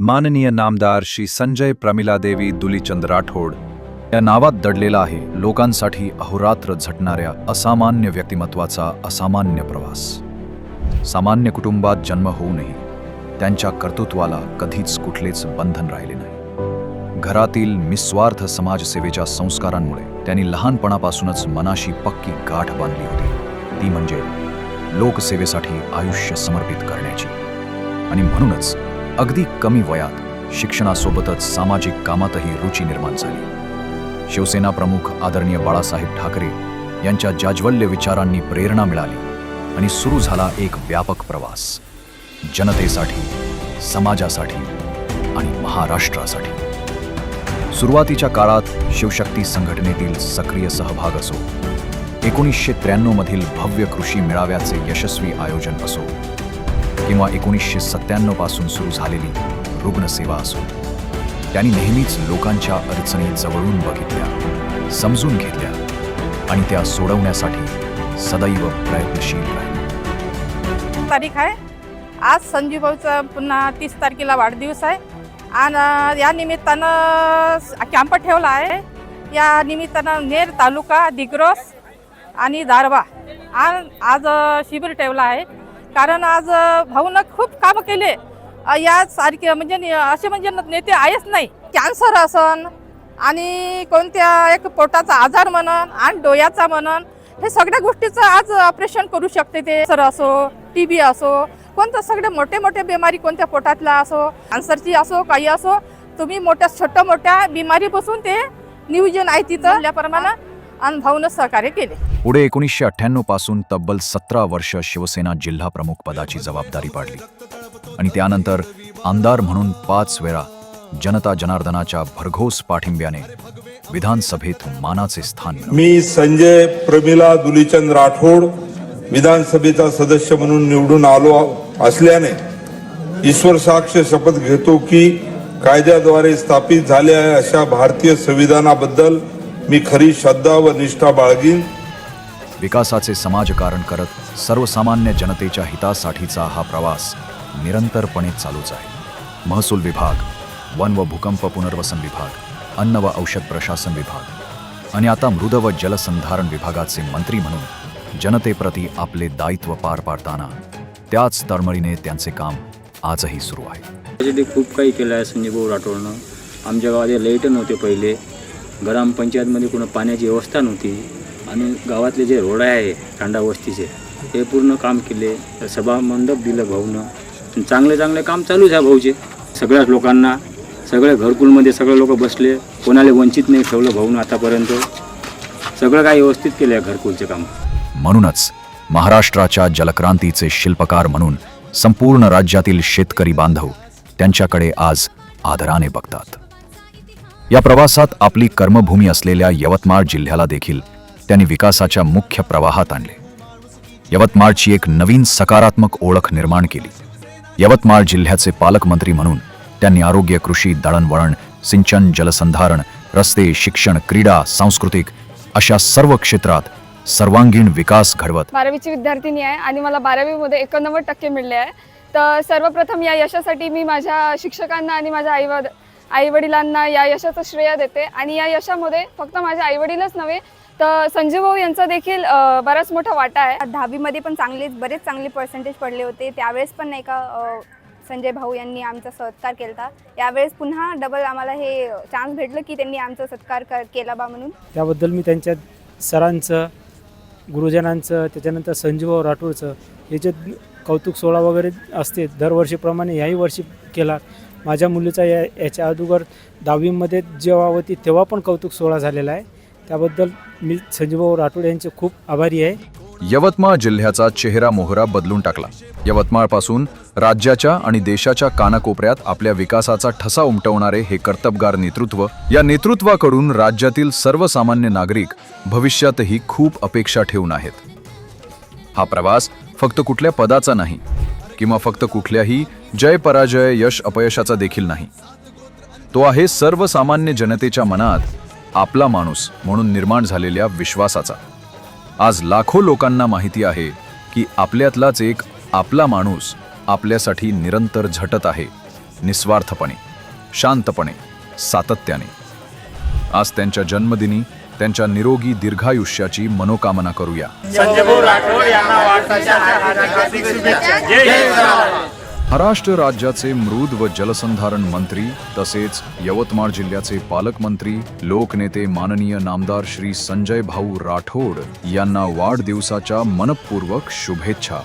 माननीय नामदार श्री संजय प्रमिलादेवी दुलीचंद राठोड या नावात दडलेला आहे लोकांसाठी अहोरात्र झटणाऱ्या असामान्य व्यक्तिमत्वाचा असामान्य प्रवास. सामान्य कुटुंबात जन्म होऊनही त्यांच्या कर्तृत्वाला कधीच कुठलेच बंधन राहिले नाही. घरातील निस्वार्थ समाजसेवेच्या संस्कारांमुळे त्यांनी लहानपणापासूनच मनाशी पक्की गाठ बांधली होती. ती म्हणजे लोकसेवेसाठी आयुष्य समर्पित करण्याची. आणि म्हणूनच अगदी कमी वयात शिक्षणासोबतच सामाजिक कामातही रुची निर्माण झाली. शिवसेना प्रमुख आदरणीय बाळासाहेब ठाकरे यांच्या जाज्वल्य विचारांनी प्रेरणा मिळाली आणि सुरू झाला एक व्यापक प्रवास. जनतेसाठी समाजासाठी आणि महाराष्ट्रासाठी. सुरुवातीच्या काळात शिवशक्ती संघटनेतील सक्रिय सहभाग असो एकोणीसशे त्र्याण्णवमधील भव्य कृषी मेळाव्याचे यशस्वी आयोजन असो किंवा एकोणीसशे सत्त्याण्णवपासून सुरू झालेली रुग्णसेवा असो त्यांनी नेहमीच लोकांच्या अडचणी जवळून बघितल्या समजून घेतल्या आणि त्या सोडवण्यासाठी सदैव प्रयत्नशील राहिले. तारीख आहे. आज संजीवभाऊचा पुन्हा तीस तारखेला वाढदिवस आहे. आणि या निमित्तानं कॅम्प ठेवला आहे. या निमित्तानं नेर तालुका दिग्रस आणि दारवा आणि आज शिबिर ठेवला आहे. कारण आज भाऊनं खूप कामं केले. या यासारखे म्हणजे असे म्हणजे न- नेते आहेच नाही. कॅन्सर असन आणि कोणत्या एक पोटाचा आजार म्हणन आणि डोळ्याचा म्हणन हे सगळ्या गोष्टीचं आज ऑपरेशन करू शकते ते. सर असो टी बी असो कोणतं सगळे मोठे मोठे बिमारी कोणत्या पोटातला असो कॅन्सरची असो काही असो तुम्ही मोठ्या छोट्या मोठ्या बिमारीपासून ते नियोजन आहे तिथं. त्याप्रमाणे भाऊनं सहकार्य केले पुढे एकोणीसशे अठ्ठ्याण्णवपासून तब्बल सतरा वर्ष शिवसेना जिल्हा प्रमुख पदाची जबाबदारी पाडली आणि त्यानंतर आमदार म्हणून पाच वेळा जनता जनार्दनाच्या भरघोस पाठिंब्याने विधानसभेत मानाचे स्थान मिळवले. मी संजय प्रमिला दुलीचंद राठोड विधानसभेचा सदस्य म्हणून निवडून आलो असल्याने ईश्वर साक्ष शपथ घेतो की कायद्याद्वारे स्थापित झालेल्या अशा भारतीय संविधानाबद्दल मी खरी श्रद्धा व निष्ठा बाळगीन. विकासाचे समाजकारण करत सर्वसामान्य जनतेच्या हितासाठीचा हा प्रवास निरंतरपणे चालूच आहे. महसूल विभाग वन व भूकंप पुनर्वसन विभाग अन्न व औषध प्रशासन विभाग आणि आता मृद व जलसंधारण विभागाचे मंत्री म्हणून जनतेप्रती आपले दायित्व पार पाडताना त्याच तळमळीने त्यांचे काम आजही सुरू आहे. खूप काही केलं आहे संजय भाऊ राठोडनं. आमच्या गावात लाइट नव्हते पहिले. ग्रामपंचायतमध्ये कुणा पाण्याची व्यवस्था नव्हती. आणि गावातले जे रोड आहे तांडा वस्तीचे ते पूर्ण काम केले. सभा मंडप दिलं भाऊनं. चांगले चांगले काम चालूच आहे भाऊचे. सगळ्याच लोकांना सगळ्या घरकुलमध्ये सगळे लोक बसले. कोणाला वंचित नाही ठेवलं भाऊनं आतापर्यंत. सगळं काही व्यवस्थित केलं आहे घरकुलचे काम. म्हणूनच महाराष्ट्राच्या जलक्रांतीचे शिल्पकार म्हणून संपूर्ण राज्यातील शेतकरी बांधव त्यांच्याकडे आज आदराने बघतात. या प्रवासात आपली कर्मभूमी असलेल्या यवतमाळ जिल्ह्याला देखील त्यांनी विकासाच्या मुख्य प्रवाहात आणले. यवतमाळची एक नवीन सकारात्मक ओळख निर्माण केली. यवतमाळ जिल्ह्याचे पालकमंत्री म्हणून त्यांनी आरोग्य कृषी दळणवळण सिंचन जलसंधारण रस्ते शिक्षण क्रीडा सांस्कृतिक अशा सर्व क्षेत्रात सर्वांगीण विकास घडवत बारावीची विद्यार्थिनी आहे आणि मला बारावीमध्ये एकोणनव्वद टक्के मिळले आहे. तर सर्वप्रथम या यशासाठी मी माझ्या शिक्षकांना आणि माझ्या आईवड आईवडिलांना या यशाचं श्रेय देते. आणि या यशामध्ये फक्त माझे आईवडीलच नव्हे तर संजीव भाऊ यांचा देखील अ, बराच मोठा वाटा आहे. दहावीमध्ये पण चांगले बरेच चांगले पर्सेंटेज पडले होते. त्यावेळेस पण नाही का अ, संजय भाऊ यांनी आमचा सत्कार केला होता यावेळेस पुन्हा डबल आम्हाला हे चान्स भेटलं की त्यांनी आमचा सत्कार कर केला बा म्हणून. त्याबद्दल मी त्यांच्या सरांचं गुरुजनांचं त्याच्यानंतर संजीवराव राठोडचं याचे कौतुक सोहळा वगैरे असते दरवर्षीप्रमाणे ह्याही वर्षी केला. माझ्या मुलीचा या याच्या अगोदर दहावीमध्ये जेव्हा होती तेव्हा पण कौतुक सोहळा झालेला आहे. त्याबद्दल मी संजीवभाऊ राठोड यांचे खूप आभारी आहे. यवतमाळ जिल्ह्याचा चेहरा मोहरा बदलून टाकला. यवतमाळपासून राज्याच्या आणि देशाच्या कानाकोपऱ्यात आपल्या विकासाचा ठसा उमटवणारे हे कर्तबगार नेतृत्व या नेतृत्वाकडून राज्यातील सर्वसामान्य नागरिक भविष्यातही खूप अपेक्षा ठेवून आहेत. हा प्रवास फक्त कुठल्या पदाचा नाही किंवा फक्त कुठल्याही जय पराजय यश अपयशाचा देखील नाही. तो आहे सर्वसामान्य जनतेच्या मनात आपला माणूस म्हणून निर्माण झालेल्या विश्वासाचा. आज लाखो लोकांना माहिती आहे की आपल्यातलाच एक आपला माणूस आपल्यासाठी निरंतर झटत आहे निस्वार्थपणे शांतपणे सातत्याने. आज त्यांच्या जन्मदिनी त्यांच्या निरोगी दीर्घायुष्याची मनोकामना करूया. महाराष्ट्र राज्याचे मृद व जलसंधारण मंत्री तसेच यवतमाळ जिल्ह्याचे पालकमंत्री लोकनेते माननीय नामदार श्री संजय भाऊ राठोड यांना वाढदिवसाच्या मनपूर्वक शुभेच्छा.